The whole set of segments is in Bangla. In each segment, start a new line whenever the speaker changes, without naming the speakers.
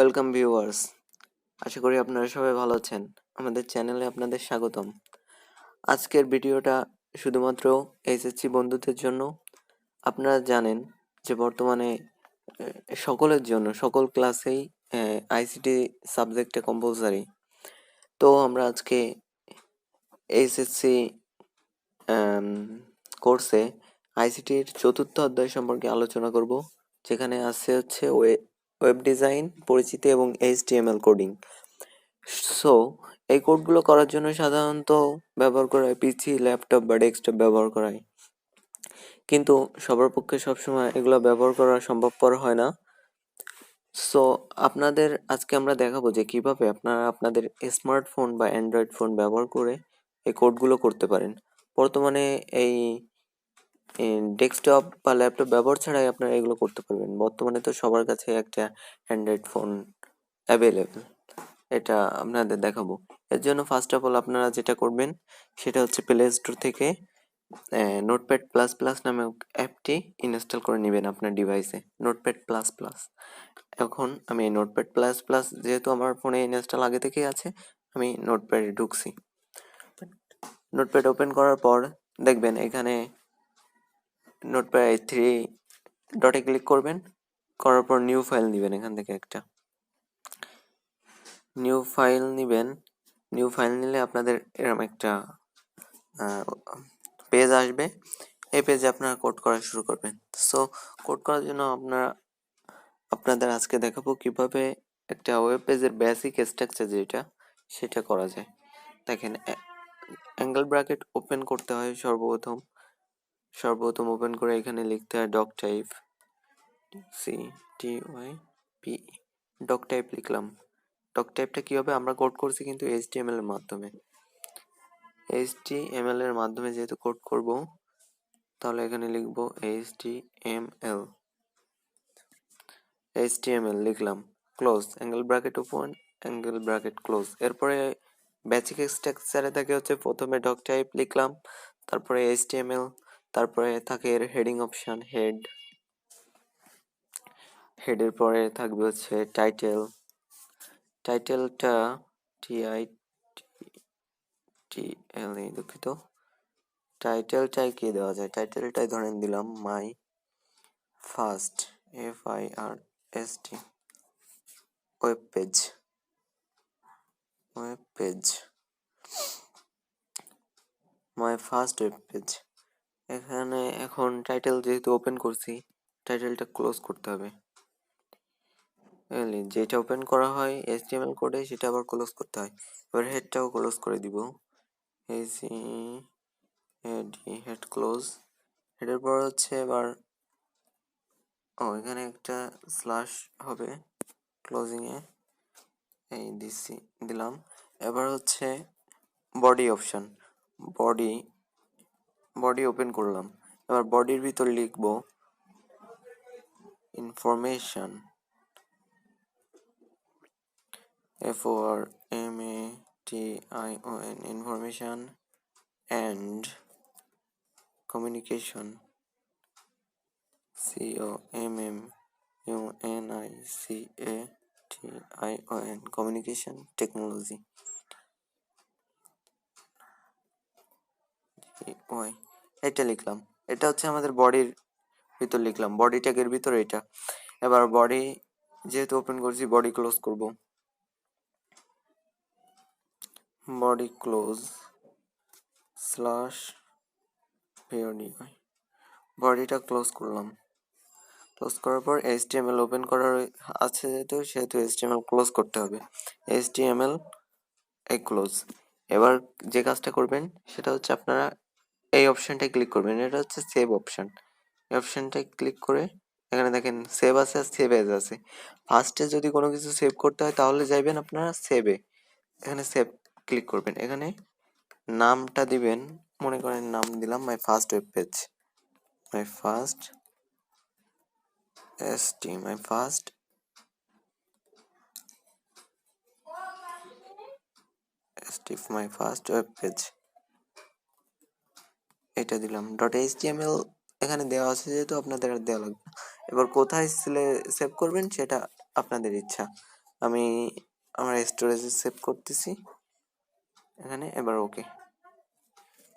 ওয়েলকাম ভিউয়ার্স আশা করি আপনারা সবাই ভালো আছেন। আমাদের চ্যানেলে আপনাদের স্বাগতম। আজকের ভিডিওটা শুধুমাত্র এসএসসি বন্ধুদের জন্য। আপনারা জানেন যে বর্তমানে সকলের জন্য, সকল ক্লাসেই আইসিটি সাবজেক্টে কম্পালসারি তো আমরা আজকে এইচএসসি কোর্সে আইসিটির চতুর্থ অধ্যায় সম্পর্কে আলোচনা করব। যেখানে আছে হচ্ছে ওয়েব ডিজাইন পরিচিতি এবং এইচটিএমএল কোডিং সো এই কোডগুলো করার জন্য সাধারণত ব্যবহার করা হয় পিসি ল্যাপটপ বা ডেস্কটপ ব্যবহার করা হয়। কিন্তু সবার পক্ষে সবসময় এগুলো ব্যবহার করা সম্ভবপর হয় না। সো আপনাদের আজকে আমরা দেখাবো যে কীভাবে আপনারা আপনাদের স্মার্টফোন বা অ্যান্ড্রয়েড ফোন ব্যবহার করে এই কোডগুলো করতে পারেন। বর্তমানে এই ডেস্কটপ বা ল্যাপটপ ব্যবহার ছাড়াই আপনারা এগুলো করতে পারবেন। বর্তমানে তো সবার কাছে একটা অ্যান্ড্রয়েড ফোন অ্যাভেলেবেল এটা আপনাদের দেখাবো। এর জন্য ফার্স্ট অফ অল আপনারা যেটা করবেন, সেটা হচ্ছে প্লে স্টোর থেকে নোটপ্যাড প্লাস প্লাস নামে অ্যাপটি ইনস্টল করে নেবেন আপনার ডিভাইসে নোটপ্যাড প্লাস প্লাস এখন আমি নোটপ্যাড প্লাস প্লাস যেহেতু আমার ফোনে ইনস্টল আগে থেকেই আছে, আমি নোটপ্যাডে ঢুকছি। নোটপ্যাড ওপেন করার পর দেখবেন এখানে নোটপ্যাড থ্রি ডটে ক্লিক করবেন, করার পর নিউ ফাইল নেবেন এখান থেকে একটা। নিউ ফাইল নেবেন নিউ ফাইল নিলে আপনাদের এরকম একটা পেজ আসবে। এই পেজে আপনারা কোড করা শুরু করবেন। সো কোড করার জন্য আপনারা, আপনাদের আজকে দেখাবো কীভাবে একটা ওয়েব পেজের বেসিক স্ট্রাকচার যেটা, সেটা করা যায়। দেখেন অ্যাঙ্গেল ব্র্যাকেট ওপেন করতে হয় সর্বপ্রথম। সর্বপ্রথম ওপেন করে এখানে লিখতে হয় doc type C T Y P doc type লিখলাম। ডক টাইপটা কী হবে আমরা কোড করছি কিন্তু এইচটিএমএল এর মাধ্যমে। এইচটিএমএল এর মাধ্যমে যেহেতু কোড করব, তাহলে এখানে লিখব এইচটিএমএল এইচটিএমএল লিখলাম close angle bracket open angle bracket close এরপরে বেসিক স্ট্রাকচারে থাকে হচ্ছে প্রথমে ডক টাইপ লিখলাম, তারপরে এইচটিএমএল তারপরে থাকে এর হেডিং অপশন হেড হেডের পরে থাকবে হচ্ছে টাইটেল টাইটেলটা টি আই টি এল এই দুঃখিত। টাইটেলটাই কি দেওয়া যায়? টাইটেলটাই ধরেন দিলাম my first F I R S T web page web page my first web page এখানে এখন টাইটেল যেহেতু ওপেন করছি টাইটেলটা ক্লোজ করতে হবে? যেটা ওপেন করা হয় এইচটিএমএল কোডে সেটা আবার ক্লোজ করতে হয়। এবার হেডটাও ক্লোজ করে দিব। এই সি হেড হেড ক্লোজ হেডের পর হচ্ছে এবার, ও, এখানে একটা স্ল্যাশ হবে ক্লোজিং এ। এই দিছি, দিলাম। এবার হচ্ছে body option body body open করলাম। এবার বডির ভিতর লিখব information F O R M A T I O N information and communication C O M M U N I C A T I O N communication technology Y এটা লিখলাম। এটা হচ্ছে আমাদের বডির ভিতর লিখলাম। বডি ট্যাগের ভিতরে এটা। এবার বডি যেহেতু ওপেন করছি বডি ক্লোজ করব। বডি ক্লোজ স্ল্যাশ বডিটা ক্লোজ করলাম। ক্লোজ করার পর এইচটিএমএল ওপেন করার আছে যেহেতু, সেহেতু এইচটিএমএল ক্লোজ করতে হবে। এইচটিএমএল এই ক্লোজ এবার যে কাজটা করবেন, সেটা হচ্ছে আপনারা এই অপশনটায় ক্লিক করবেন। এটা হচ্ছে সেভ অপশন এই অপশনটায় ক্লিক করে এখানে দেখেন সেভ আছে আর সেভ এজ আছে। ফার্স্টে যদি কোনো কিছু সেভ করতে হয় তাহলে যাইবেন আপনারা সেভে এখানে সেভ ক্লিক করবেন। এখানে নামটা দিবেন। মনে করেন নাম দিলাম my first web page my first S T my first S T my first web page এটা দিলাম। ডট এইচটিএমএল এখানে দেওয়া আছে যেহেতু আপনাদের আর দেওয়া লাগবে না। এবার কোথায় সেভ করবেন সেটা আপনাদের ইচ্ছা। আমি আমার স্টোরেজে সেভ করতেছি। এখানে, এবার ওকে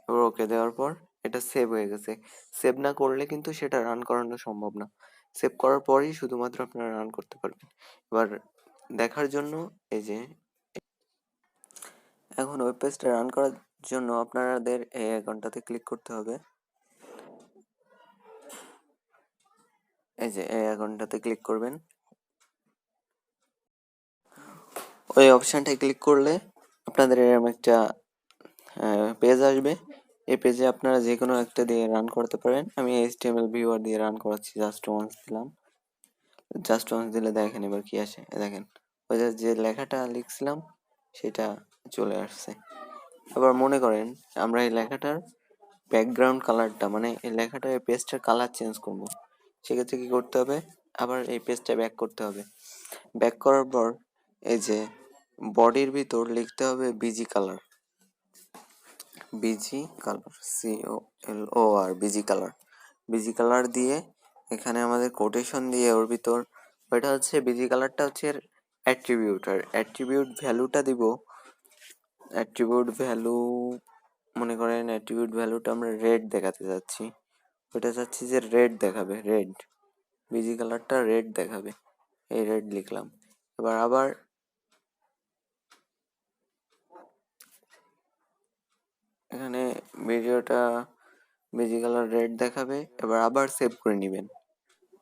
এবার ওকে দেওয়ার পর এটা সেভ হয়ে গেছে। সেভ না করলে কিন্তু সেটা রান করানো সম্ভব না। সেভ করার পরই শুধুমাত্র আপনারা রান করতে পারবেন। এবার দেখার জন্য এই যে, এখন ওয়েব পেজটা রান করার জন্য আপনাদের এই অ্যাকাউন্টটাতে ক্লিক করতে হবে। এই যে, এই অ্যাকাউন্টটাতে ক্লিক করবেন। ওই অপশনটায় ক্লিক করলে আপনাদের এরকম একটা পেজ আসবে। এই পেজে আপনারা যে কোনো একটা দিয়ে রান করতে পারেন। আমি এইচটিএমএল ভিউয়ার দিয়ে রান করাচ্ছি জাস্ট ওয়ান্স দিলাম। জাস্ট ওয়ান্স দিলে দেখেন এবার কি আসে। দেখেন, ওই যে যে লেখাটা লিখছিলাম, সেটা চলে আসছে। এবার মনে করেন, আমরা এই লেখাটার ব্যাকগ্রাউন্ড কালারটা মানে এই লেখাটার এই পেজটার কালার চেঞ্জ করব। সেক্ষেত্রে কি করতে হবে? আবার এই পেজটা ব্যাক করতে হবে। ব্যাক করার পর এই যে বডির ভিতর লিখতে হবে BG colour BG colour C O L O R BG colour BG colour দিয়ে এখানে আমাদের কোটেশন দিয়ে ওর ভিতর, ওইটা হচ্ছে বিজি কালারটা হচ্ছে অ্যাট্রিবিউট আর অ্যাট্রিবিউট ভ্যালুটা দিব অ্যাট্রিবিউট ভ্যালু মনে করেন অ্যাট্রিবিউট ভ্যালুটা আমরা রেড দেখাতে যাচ্ছি। ওইটা চাচ্ছি যে রেড দেখাবে রেড বিজি কালারটা রেড দেখাবে। এই রেড লিখলাম। এবার আবার এখানে ভিডিওটা বেজি কালার রেড দেখাবে। এবার আবার সেভ করে নেবেন।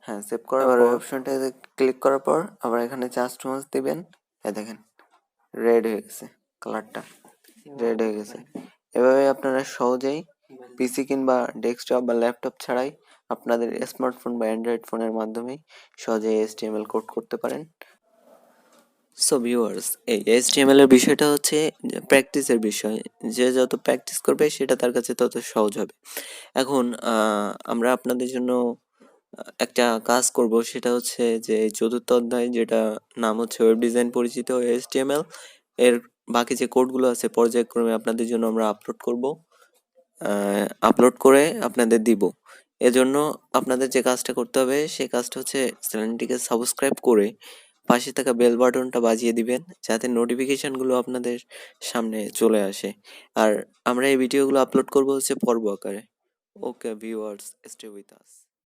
হ্যাঁ সেভ করার পর অপশনটাতে ক্লিক করার পর আবার এখানে জাস্ট ওয়ান্স দিবেন। এই দেখেন রেড হয়ে গেছে কালারটা রেড হয়ে গেছে। এভাবে আপনারা সহজেই পিসি কিংবা ডেস্কটপ বা ল্যাপটপ ছাড়াই আপনাদের স্মার্টফোন বা অ্যান্ড্রয়েড ফোনের মাধ্যমেই সহজেই এইচটিএমএল কোড করতে পারেন। সো ভিউয়ার্স এই এইচটিএমএল এর বিষয়টা হচ্ছে প্র্যাকটিসের বিষয়। যে যত প্র্যাকটিস করবে সেটা তার কাছে তত সহজ হবে। এখন আহ, আমরা আপনাদের জন্য একটা কাজ করব। সেটা হচ্ছে যে চতুর্থ অধ্যায় যেটা নাম হচ্ছে ওয়েব ডিজাইন পরিচিত এইচটিএমএল এর বাকি যে কোডগুলো আছে পর্যায়ক্রমে আপনাদের জন্য আমরা আপলোড করব আপলোড করে আপনাদের দিব। এজন্য আপনাদের যে কাজটা করতে হবে সেই কাজটা হচ্ছে চ্যানেলটিকে সাবস্ক্রাইব করে পাশে থাকা বেল বাটনটা বাজিয়ে দিবেন, যাতে নোটিফিকেশনগুলো আপনাদের সামনে চলে আসে। আর আমরা এই ভিডিওগুলো আপলোড করব হচ্ছে পর্ব আকারে। Okay viewers stay with us